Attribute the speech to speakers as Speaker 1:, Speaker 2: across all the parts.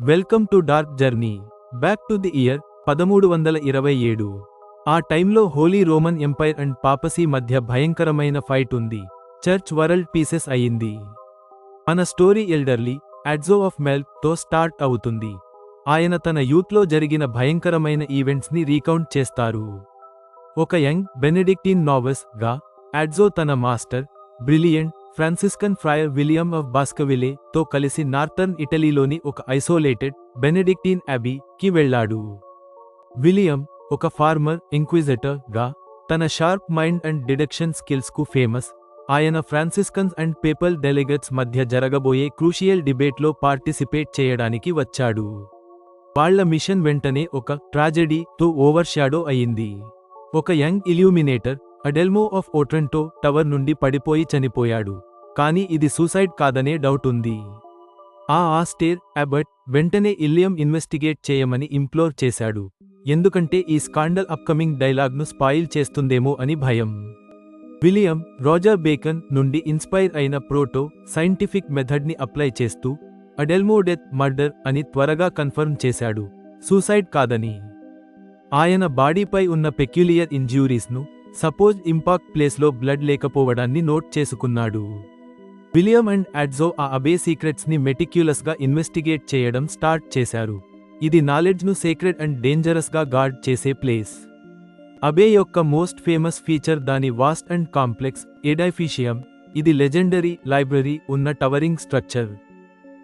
Speaker 1: Welcome to dark journey. Back to the year పదమూడు వందల ఇరవై ఏడు. ఆ టైంలో holy roman empire and papacy మధ్య భయంకరమైన ఫైట్ ఉంది. చర్చ్ వరల్డ్ పీసెస్ అయింది మన స్టోరీ ఎల్డర్లీ అడ్జో ఆఫ్ మెల్క్తో స్టార్ట్ అవుతుంది. ఆయన తన యూత్లో జరిగిన భయంకరమైన ఈవెంట్స్ని రీకౌంట్ చేస్తారు. ఒక యంగ్ బెనెడిక్టీన్ నావెస్గా అడ్జో తన master brilliant Franciscan friar William of Baskerville తో కలిసి నార్థర్న్ ఇటలీలోని ఒక ఐసోలేటెడ్ బెనెడిక్టీన్ అబీ కి వెళ్ళాడు. విలియం ఒక ఫార్మర్ ఇంక్విజిటర్గా తన షార్ప్ మైండ్ అండ్ డిడక్షన్ స్కిల్స్కు ఫేమస్. ఆయన ఫ్రాన్సిస్కన్స్ అండ్ పేపల్ డెలిగేట్స్ మధ్య జరగబోయే క్రూషియల్ డిబేట్లో పార్టిసిపేట్ చేయడానికి వచ్చాడు. వాళ్ళ మిషన్ వెంటనే ఒక ట్రాజెడీ తో ఓవర్ షాడో అయింది ఒక young illuminator Adelmo of Otranto tower నుండి పడిపోయి చనిపోయాడు. కానీ ఇది సూసైడ్ కాదనే డౌట్ ఉంది. ఆ ఆస్టేర్ అబట్ వెంటనే ఇల్లియం ఇన్వెస్టిగేట్ చేయమని ఇంప్లోర్ చేశాడు. ఎందుకంటే ఈ స్కాండల్ అప్కమింగ్ డైలాగ్ను స్పాయిల్ చేస్తుందేమో అని భయం. విలియం రోజర్ బేకన్ నుండి ఇన్స్పైర్ అయిన ప్రోటో సైంటిఫిక్ మెథడ్ని అప్లై చేస్తూ అడెల్మో డెత్ మర్డర్ అని త్వరగా కన్ఫర్మ్ చేశాడు. సూసైడ్ కాదని. ఆయన బాడీపై ఉన్న పెక్యులియర్ ఇంజ్యూరీస్ను సపోజ్ ఇంపాక్ట్ ప్లేస్లో బ్లడ్ లేకపోవడాన్ని నోట్ చేసుకున్నాడు. విలియం అండ్ అడ్జో ఆ అబే సీక్రెట్స్ని మెటిక్యులస్గా ఇన్వెస్టిగేట్ చేయడం స్టార్ట్ చేశారు. ఇది నాలెడ్జ్ను సేక్రెడ్ అండ్ డేంజరస్గా గార్డ్ చేసే ప్లేస్. అబే యొక్క మోస్ట్ ఫేమస్ ఫీచర్ దాని వాస్ట్ అండ్ కాంప్లెక్స్ ఎడైఫిషియం ఇది లెజెండరీ లైబ్రరీ ఉన్న టవరింగ్ స్ట్రక్చర్.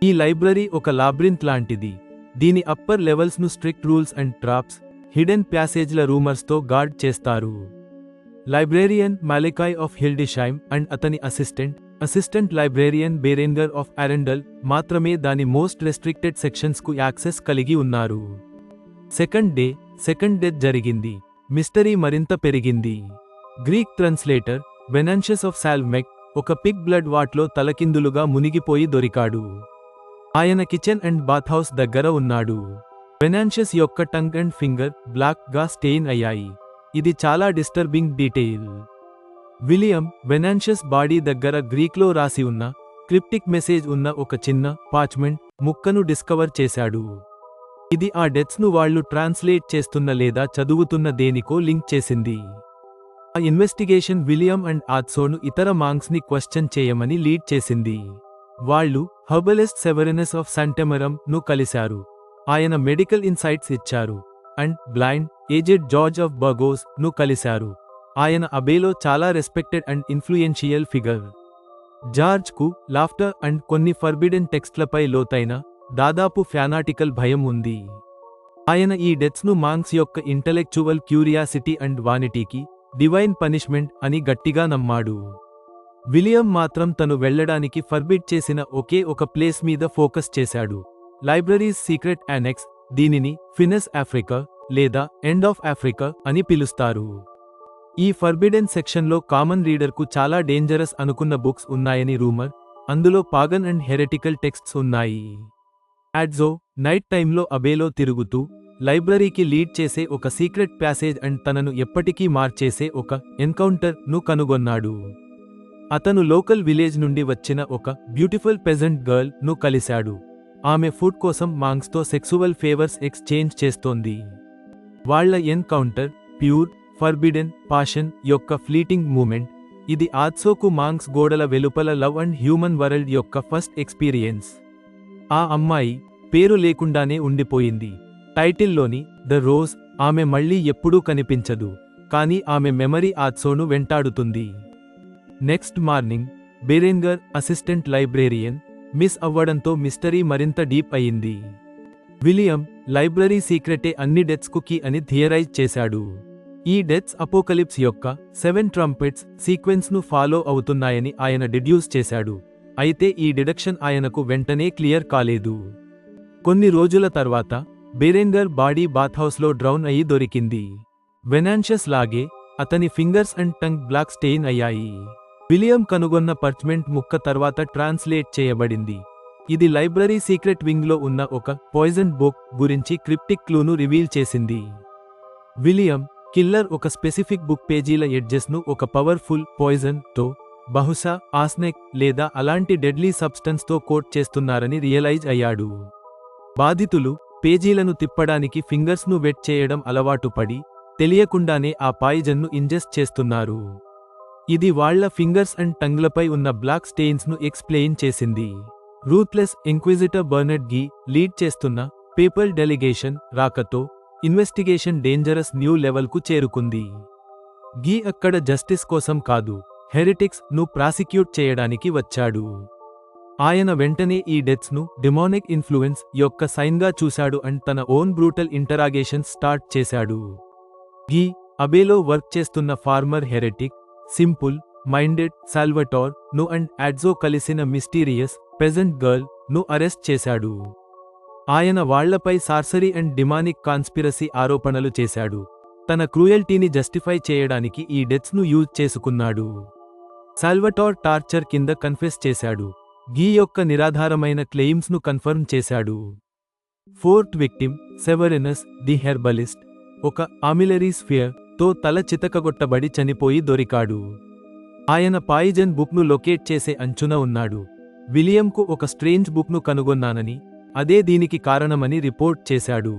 Speaker 1: ఈ లైబ్రరీ ఒక లాబ్రింత్ లాంటిది. దీని upper లెవెల్స్ను strict rules and traps hidden ప్యాసేజ్ల రూమర్స్తో గార్డ్ చేస్తారు. Librarian Malachi of Hildesheim and అతని assistant assistant librarian Berengar of Arundel మాత్రమే దాని మోస్ట్ రెస్ట్రిక్టెడ్ సెక్షన్స్కు యాక్సెస్ కలిగి ఉన్నారు. సెకండ్ డే సెకండ్ డెత్ జరిగింది. మిస్టరీ మరింత పెరిగింది. Greek translator Venantius of Salvemec ఒక పిగ్ బ్లడ్ వాట్లో తలకిందులుగా మునిగిపోయి దొరికాడు. ఆయన కిచెన్ అండ్ బాత్హౌస్ దగ్గర ఉన్నాడు. వెనాన్షియస్ యొక్క టంగ్ అండ్ ఫింగర్ బ్లాక్గా స్టెయిన్ అయ్యాయి. ఇది చాలా disturbing detail William Venantius body దగ్గర గ్రీక్లో రాసి ఉన్న క్రిప్టిక్ మెసేజ్ ఉన్న ఒక చిన్న పాచ్మెంట్ ముక్కను డిస్కవర్ చేశాడు. ఇది ఆ డెత్స్ను వాళ్ళు ట్రాన్స్లేట్ చేస్తున్న లేదా చదువుతున్న దేనికో లింక్ చేసింది. ఆ ఇన్వెస్టిగేషన్ విలియం అండ్ ఆత్సోను ఇతర మాంగ్స్ని క్వశ్చన్ చేయమని లీడ్ చేసింది. వాళ్ళు హర్బలిస్ట్ సెవరెనెస్ ఆఫ్ సంటెమరం ను కలిశారు. ఆయన మెడికల్ ఇన్సైట్స్ ఇచ్చారు. And blind aged George of బగోస్ను కలిశారు. ఆయన అబేలో చాలా రెస్పెక్టెడ్ అండ్ ఇన్ఫ్లుయెన్షియల్ ఫిగర్ జార్జ్కు లాఫ్టర్ అండ్ కొన్ని ఫర్బిడెన్ టెక్స్ట్లపై లోతైన దాదాపు ఫ్యానాటికల్ భయం ఉంది. ఆయన ఈ డెత్స్ను మాంగ్స్ యొక్క ఇంటలెక్చువల్ క్యూరియాసిటీ అండ్ వానిటీకి డివైన్ పనిష్మెంట్ అని గట్టిగా నమ్మాడు. విలియం మాత్రం తను వెళ్ళడానికి ఫర్బిడ్ చేసిన ఒకే ఒక ప్లేస్ మీద ఫోకస్ చేశాడు. లైబ్రరీస్ సీక్రెట్ యానెక్స్ దీనిని ఫినెస్ ఆఫ్రికా లేదా ఎండ్ ఆఫ్ ఆఫ్రికా అని పిలుస్తారు. ఈ ఫర్బిడెన్ సెక్షన్లో కామన్ రీడర్కు చాలా డేంజరస్ అనుకున్న బుక్స్ ఉన్నాయని రూమర్ అందులో పాగన్ అండ్ హెరెటికల్ టెక్స్ట్స్ ఉన్నాయి. యాడ్జో నైట్ టైంలో అబేలో తిరుగుతూ లైబ్రరీకి లీడ్ చేసే ఒక సీక్రెట్ ప్యాసేజ్ అండ్ తనను ఎప్పటికీ మార్చేసే ఒక ఎన్కౌంటర్ను కనుగొన్నాడు. అతను లోకల్ విలేజ్ నుండి వచ్చిన ఒక బ్యూటిఫుల్ పెజెంట్ గర్ల్ను కలిశాడు. ఆమె ఫుడ్ కోసం మాంగ్స్తో సెక్సువల్ ఫేవర్స్ ఎక్స్చేంజ్ చేస్తోంది. వాళ్ళ ఎన్కౌంటర్ ప్యూర్ ఫర్బిడెన్ పాషన్ యొక్క ఫ్లీటింగ్ మూమెంట్. ఇది ఆత్సోకు మాంగ్స్ గోడల వెలుపల లవ్ అండ్ హ్యూమన్ వరల్డ్ యొక్క ఫస్ట్ ఎక్స్పీరియన్స్. ఆ అమ్మాయి పేరు లేకుండానే ఉండిపోయింది. టైటిల్లోని ద రోజ్ ఆమె మళ్ళీ ఎప్పుడూ కనిపించదు. కానీ ఆమె మెమరీ ఆత్సోను వెంటాడుతుంది. Next morning Berengar assistant librarian miss అవ్వడంతో మిస్టరీ మరింత డీప్ అయింది విలియం లైబ్రరీ సీక్రెటే అన్ని డెత్స్కు కీ అని థియరైజ్ చేశాడు. ఈ డెత్స్ అపోకలిప్స్ యొక్క సెవెన్ ట్రంపెట్స్ సీక్వెన్స్ను ఫాలో అవుతున్నాయని ఆయన డిడ్యూస్ చేశాడు. అయితే ఈ డిడక్షన్ ఆయనకు వెంటనే క్లియర్ కాలేదు. కొన్ని రోజుల తర్వాత బెరెంగర్ బాడీ బాత్హౌస్లో డ్రౌన్ అయి దొరికింది. వెనాన్షియస్ లాగే అతని fingers and tongue black stain అయ్యాయి. విలియం కనుగొన్న పర్చ్మెంట్ ముక్క తర్వాత ట్రాన్స్లేట్ చేయబడింది. ఇది లైబ్రరీ సీక్రెట్ వింగ్లో ఉన్న ఒక పాయిజన్ బుక్ గురించి క్రిప్టిక్ క్లూను రివీల్ చేసింది. విలియం కిల్లర్ ఒక స్పెసిఫిక్ బుక్ పేజీల ఎడ్జెస్ను ఒక పవర్ఫుల్ పాయిజన్తో బహుశా ఆస్నెక్ లేదా అలాంటి డెడ్లీ సబ్స్టెన్స్తో కోట్ చేస్తున్నారని రియలైజ్ అయ్యాడు. బాధితులు పేజీలను తిప్పడానికి ఫింగర్స్ను వెట్ చేయడం అలవాటు పడి తెలియకుండానే ఆ పాయిజన్ను ఇంజెస్ట్ చేస్తున్నారు. ఇది వాళ్ళ ఫింగర్స్ అండ్ టంగ్లపై ఉన్న బ్లాక్ స్టెయిన్స్ను ఎక్స్ప్లెయిన్ చేసింది. Ruthless inquisitor Bernard Gui lead చేస్తున్న పేపల్ డెలిగేషన్ రాకతో ఇన్వెస్టిగేషన్ డేంజరస్ న్యూ లెవెల్కు చేరుకుంది. గీ అక్కడ జస్టిస్ కోసం కాదు హెరిటిక్స్ను ప్రాసిక్యూట్ చేయడానికి వచ్చాడు. ఆయన వెంటనే ఈ డెత్స్ను డిమానిక్ ఇన్ఫ్లుయెన్స్ యొక్క సైన్గా చూశాడు అండ్ తన ఓన్ బ్రూటల్ ఇంటరాగేషన్ స్టార్ట్ చేశాడు. గీ అబేలో వర్క్ చేస్తున్న ఫార్మర్ హెరెటిక్ సింపుల్ మైండెడ్ సాల్వటార్ను అండ్ యాడ్జో కలిసిన మిస్టీరియస్ పెజెంట్ గర్ల్ను అరెస్ట్ చేశాడు. ఆయన వాళ్ళపై సార్సరీ అండ్ డిమానిక్ కాన్స్పిరసీ ఆరోపణలు చేశాడు. తన క్రూయల్టీని జస్టిఫై చేయడానికి ఈ డెత్స్ను యూజ్ చేసుకున్నాడు. సాల్వటార్ టార్చర్ కింద కన్ఫెస్ చేశాడు. గీ యొక్క నిరాధారమైన క్లెయిమ్స్ను కన్ఫర్మ్ చేశాడు. Fourth victim Severinus the herbalist ఒక ఆమిలరీ స్ఫియర్తో తల చితకగొట్టబడి చనిపోయి దొరికాడు. ఆయన పాయిజన్ బుక్ను లొకేట్ చేసే అంచున ఉన్నాడు. విలియంకు ఒక స్ట్రేంజ్ బుక్ను కనుగొన్నానని అదే దీనికి కారణమని రిపోర్ట్ చేశాడు.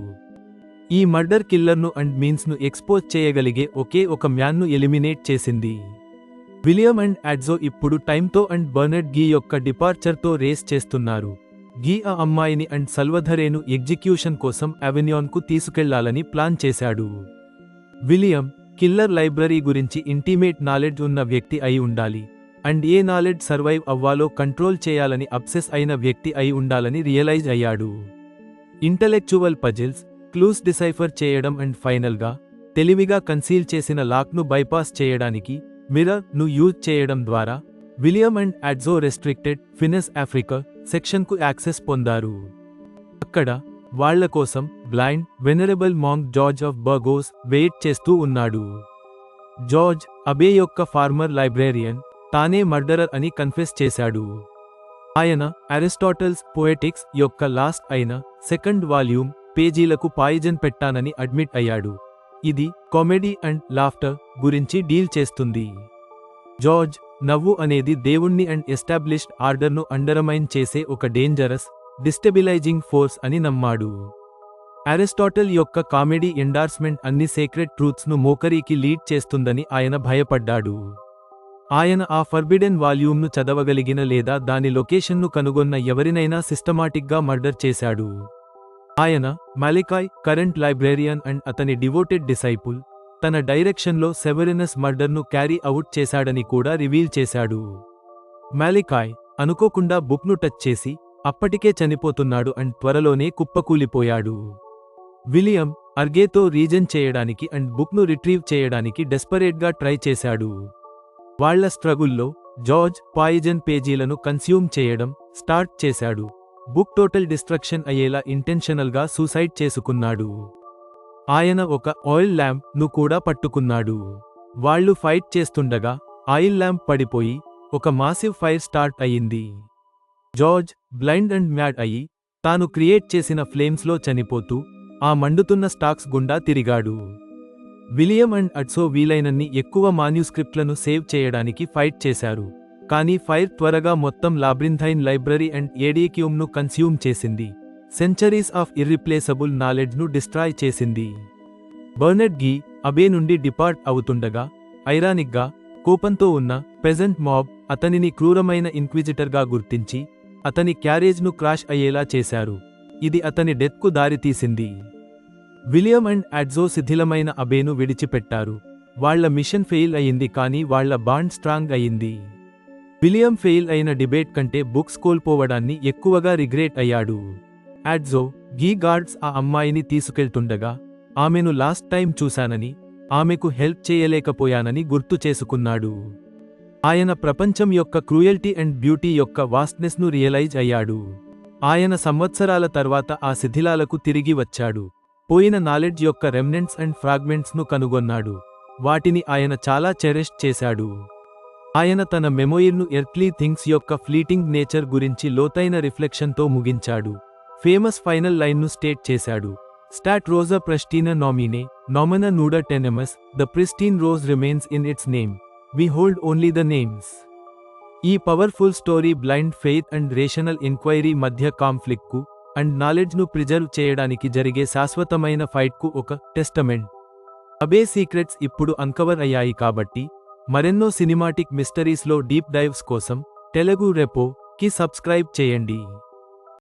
Speaker 1: ఈ మర్డర్ కిల్లర్ను అండ్ మీన్స్ను ఎక్స్పోజ్ చేయగలిగే ఒకే ఒక మ్యాన్ను ఎలిమినేట్ చేసింది. విలియం అండ్ అడ్జో ఇప్పుడు టైమ్తో అండ్ బర్నెడ్ గీ యొక్క డిపార్చర్తో రేస్ చేస్తున్నారు. గీ ఆ అమ్మాయిని అండ్ సల్వధరేను ఎగ్జిక్యూషన్ కోసం అవెన్యాన్కు తీసుకెళ్ళాలని ప్లాన్ చేశాడు. విలియం కిల్లర్ లైబ్రరీ గురించి ఇంటిమేట్ నాలెడ్జ్ ఉన్న వ్యక్తి అయి ఉండాలి. అండ్ ఏ నాలెడ్జ్ సర్వైవ్ అవ్వాలో కంట్రోల్ చేయాలని అబ్సెస్ అయిన వ్యక్తి అయి ఉండాలని రియలైజ్ అయ్యాడు. ఇంటలెక్చువల్ పజిల్స్ క్లూస్ డిసైఫర్ చేయడం అండ్ ఫైనల్గా తెలివిగా కన్సీల్ చేసిన లాక్ను బైపాస్ చేయడానికి మిరర్ను యూజ్ చేయడం ద్వారా William and Adso restricted finis Africae సెక్షన్కు access పొందారు. అక్కడ వాళ్ళ కోసం blind venerable monk Jorge of Burgos wait చేస్తూ ఉన్నాడు. జార్జ్ అబే యొక్క ఫార్మర్ లైబ్రేరియన్ తానే మర్డరర్ అని కన్ఫెస్ చేశాడు. ఆయన అరిస్టాటల్స్ పోయెటిక్స్ యొక్క లాస్ట్ అయిన సెకండ్ వాల్యూమ్ పేజీలకు పాయిజన్ పెట్టానని అడ్మిట్ అయ్యాడు. ఇది కామెడీ అండ్ లాఫ్టర్ గురించి డీల్ చేస్తుంది. జార్జ్ నవ్వు అనేది దేవుణ్ణి అండ్ ఎస్టాబ్లిష్డ్ ఆర్డర్ను అండర్మైన్ చేసే ఒక డేంజరస్ డిస్టెబిలైజింగ్ ఫోర్స్ అని నమ్మాడు. అరిస్టాటల్ యొక్క కామెడీ ఎండార్స్మెంట్ అన్ని సీక్రెట్ ట్రూత్స్ను మోకరీకి లీడ్ చేస్తుందని ఆయన భయపడ్డాడు. ఆయన ఆ ఫర్బిడెన్ వాల్యూమ్ను చదవగలిగిన లేదా దాని లొకేషన్ను కనుగొన్న ఎవరినైనా సిస్టమాటిక్గా మర్డర్ చేశాడు. ఆయన మాలికాయ్ కరెంట్ లైబ్రేరియన్ అండ్ అతని డివోటెడ్ డిసైపుల్ తన డైరెక్షన్లో సెవెరినస్ మర్డర్ను క్యారీ అవుట్ చేశాడని కూడా రివీల్ చేశాడు. మాలికాయ్ అనుకోకుండా బుక్ను టచ్ చేసి అప్పటికే చనిపోతున్నాడు అండ్ త్వరలోనే కుప్పకూలిపోయాడు. విలియం అర్గేతో రీజన్ చేయడానికి అండ్ బుక్ను రిట్రీవ్ చేయడానికి డెస్పరేట్గా ట్రై చేశాడు. వాళ్ళ స్ట్రగుల్లో జార్జ్ పాయిజన్ పేజీలను కన్స్యూమ్ చేయడం స్టార్ట్ చేశాడు. బుక్ టోటల్ డిస్ట్రక్షన్ అయ్యేలా ఇంటెన్షనల్గా సూసైడ్ చేసుకున్నాడు. ఆయన ఒక ఆయిల్ ల్యాంప్ను కూడా పట్టుకున్నాడు. వాళ్ళు ఫైట్ చేస్తుండగా ఆయిల్ ల్యాంప్ పడిపోయి ఒక మాసివ్ ఫైర్ స్టార్ట్ అయింది జార్జ్ బ్లైండ్ అండ్ మ్యాడ్ అయి తాను క్రియేట్ చేసిన ఫ్లేమ్స్లో చనిపోతూ ఆ మండుతున్న స్టాక్స్ గుండా తిరిగాడు. విలియం అండ్ అడ్సో వీలైనన్ని ఎక్కువ మాన్యూస్క్రిప్ట్లను సేవ్ చేయడానికి ఫైట్ చేశారు. కానీ ఫైర్ త్వరగా మొత్తం లాబ్రింథైన్ లైబ్రరీ అండ్ ఏడిక్యూమ్ను కన్స్యూమ్ చేసింది. సెంచరీస్ ఆఫ్ ఇర్రిప్లేసబుల్ నాలెడ్జ్ను డిస్ట్రాయ్ చేసింది. బర్నెడ్ గీ అబే నుండి డిపార్ట్ అవుతుండగా ఐరానిక్గా కోపంతో ఉన్న పెజెంట్ మాబ్ అతనిని క్రూరమైన ఇన్క్విజిటర్గా గుర్తించి అతని క్యారేజ్ను క్రాష్ అయ్యేలా చేశారు. ఇది అతని డెత్కు దారితీసింది. విలియం అండ్ అడ్జో శిథిలమైన అబేను విడిచిపెట్టారు. వాళ్ళ మిషన్ ఫెయిల్ అయింది కానీ వాళ్ళ బాండ్ స్ట్రాంగ్ అయింది విలియం ఫెయిల్ అయిన డిబేట్ కంటే బుక్స్ కోల్పోవడాన్ని ఎక్కువగా రిగ్రేట్ అయ్యాడు. యాడ్జో గీ గార్డ్స్ ఆ అమ్మాయిని తీసుకెళ్తుండగా ఆమెను లాస్ట్ టైం చూశానని ఆమెకు హెల్ప్ చేయలేకపోయానని గుర్తు చేసుకున్నాడు. ఆయన ప్రపంచం యొక్క క్రూయల్టీ అండ్ బ్యూటీ యొక్క వాస్ట్నెస్ను రియలైజ్ అయ్యాడు. ఆయన సంవత్సరాల తర్వాత ఆ శిథిలాలకు తిరిగి వచ్చాడు. పోయిన నాలెడ్జ్ యొక్క రెమ్నెంట్స్ అండ్ ఫ్రాగ్మెంట్స్ను కనుగొన్నాడు. వాటిని ఆయన చాలా చెరెస్ట్ చేశాడు. ఆయన తన మెమోయిర్ను ఎర్త్లీ థింగ్స్ యొక్క ఫ్లీటింగ్ నేచర్ గురించి లోతైన రిఫ్లెక్షన్తో ముగించాడు. ఫేమస్ ఫైనల్ లైన్ను స్టేట్ చేశాడు. స్టాట్ రోజా ప్రెస్టీన నామినే నామన నూడ టెనెమస్ the pristine rose remains in its name we hold only the names ఈ powerful story blind faith and rational enquiry మధ్య కాన్ఫ్లిక్ట్కు అండ్ నాలెడ్జ్ను ప్రిజర్వ్ చేయడానికి జరిగే శాశ్వతమైన ఫైట్కు ఒక టెస్టమెంట్. అబే సీక్రెట్స్ ఇప్పుడు అన్కవర్ అయ్యాయి కాబట్టి మరెన్నో సినిమాటిక్ మిస్టరీస్లో డీప్ డైవ్స్ కోసం తెలుగు రెపో కి సబ్స్క్రైబ్ చేయండి.